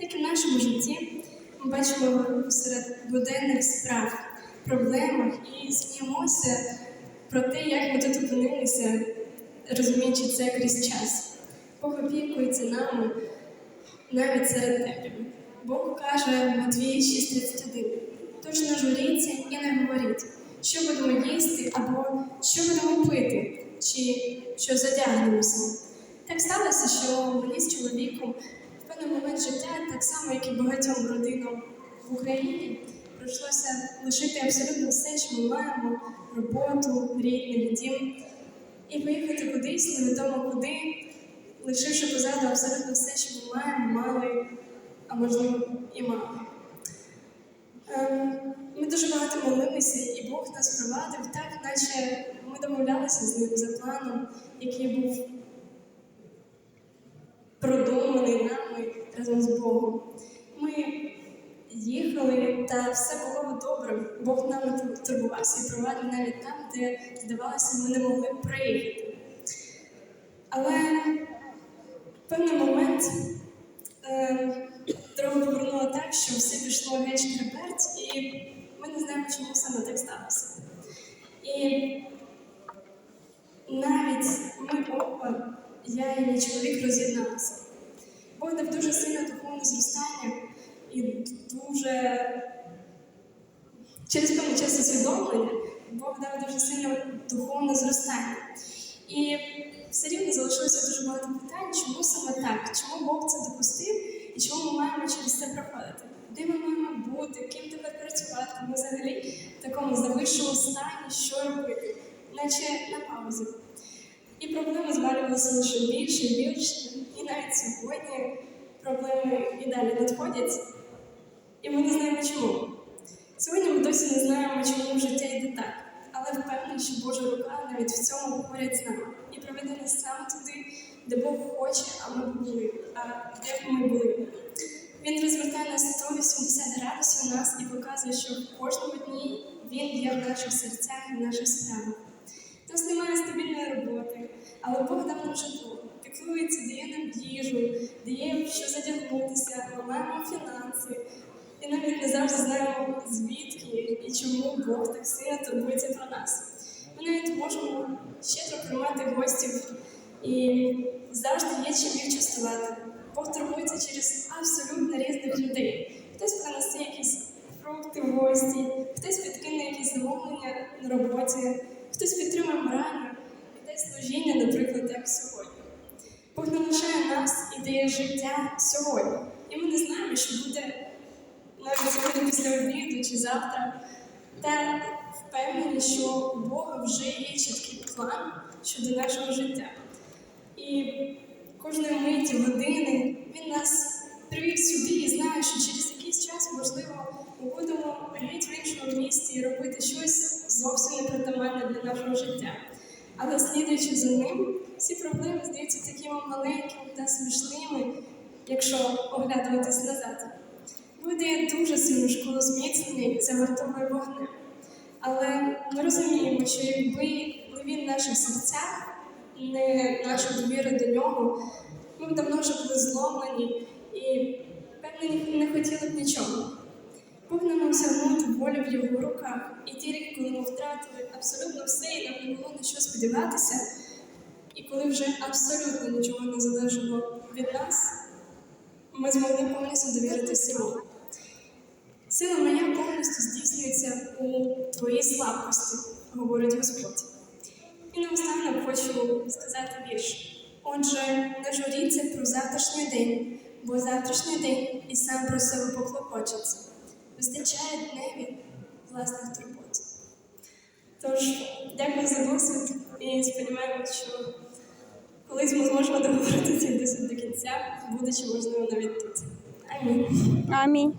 так і в нашому житті ми бачимо серед буденних справ, проблемах і сміємося про те, як ми тут опинилися, розуміючи це крізь час. Бог опікується нами навіть серед темряви. Бог каже Матвії 6,31. Тож не журіться і не говоріть, що будемо їсти або що будемо пити, чи що задягнемося. Так сталося, що мені з чоловіком певний момент життя, так само, як і багатьом родинам в Україні, прийшлося лишити абсолютно все, що ми маємо: роботу, рідний дім, і поїхати кудись, невідомо куди, лишивши позаду абсолютно все, що ми маємо, мали, а можливо і мали. Ем, Ми дуже багато молилися, і Бог нас провадив так, наче ми домовлялися з ним за планом, який був продуманий нами разом з Богом. Ми їхали, та все було добре. Бог нами турбувався і провадив навіть там, де, здавалося, ми не могли приїхати. Але в певний момент е, дорога повернула так, що все пішло геть шкреберть, і ми не знаємо, чому саме так сталося. І навіть ми оба, я і мій чоловік роз'єдналися. Бог дав дуже сильне духовне зростання і дуже через певний час усвідомлення Бог дав дуже сильне духовне зростання. І все рівно залишилося дуже багато питань, чому саме так, чому Бог це допустив і чому ми маємо через це проходити. Де ми маємо бути, ким тепер працювати, ми взагалі в такому завищому стані, що робити, наче на паузі. І проблеми звалювалися лише більше і більше. І навіть сьогодні проблеми і далі надходять, і ми не знаємо чому. Сьогодні ми досі не знаємо, чому життя йде так, але впевнені, що Божа рука навіть в цьому поряд з нами і проведе нас саме туди, де Бог хоче, а ми були, а де ми були. Він розвертає нас 180 градусів у нас і показує, що в кожному дні він є в наших серцях і в наших справах. Нас немає стабільної роботи, але Бог дав нам житло, піклується, дає нам їжу, дає що задягнутися, маємо фінанси. І навіть не завжди знаємо, звідки і чому Бог так сильно турбується про нас. Ми навіть можемо щедро приймати гостів і завжди є чим їх частувати. Бог турбується через абсолютно різних людей. Хтось принесе якісь фрукти в гості, хтось підкине якісь замовлення на роботі, хтось підтримує морально, служіння, наприклад, як сьогодні. Бог лишає нас і дає життя сьогодні. І ми не знаємо, що буде навіть сьогодні після обіду чи завтра. Та впевнені, що у Бога вже є чіткий план щодо нашого життя. І кожної миті, години він нас привів сюди слідуючи за ним, всі проблеми здаються такими маленькими та смішними, якщо оглядуватись назад. Буде дуже сильну школу зміцнення і загортовує вогнем. Але ми розуміємо, що якби він в наших серцях, не наша довіра до нього, ми б давно вже були зломлені і, певно, не хотіли б нічого. Бог нам осягнути волю в його руках, і тільки коли ми втратили абсолютно все, і нам не було на що сподіватися, і коли вже абсолютно нічого не залежало від нас, ми змогли повністю довіритися йому. Сила моя повністю здійснюється у твоїй слабкості, говорить Господь. І наостанок хочу сказати вірш. Отже, не журіться про завтрашній день, бо завтрашній день і сам про себе поклопочеться. Вистачає дневі власних турбот. Тож, дякую за досвід і сподіваємося, що колись ми зможемо договорити цей досвід до кінця, будучи можливо навіть тут. Амінь. Амінь.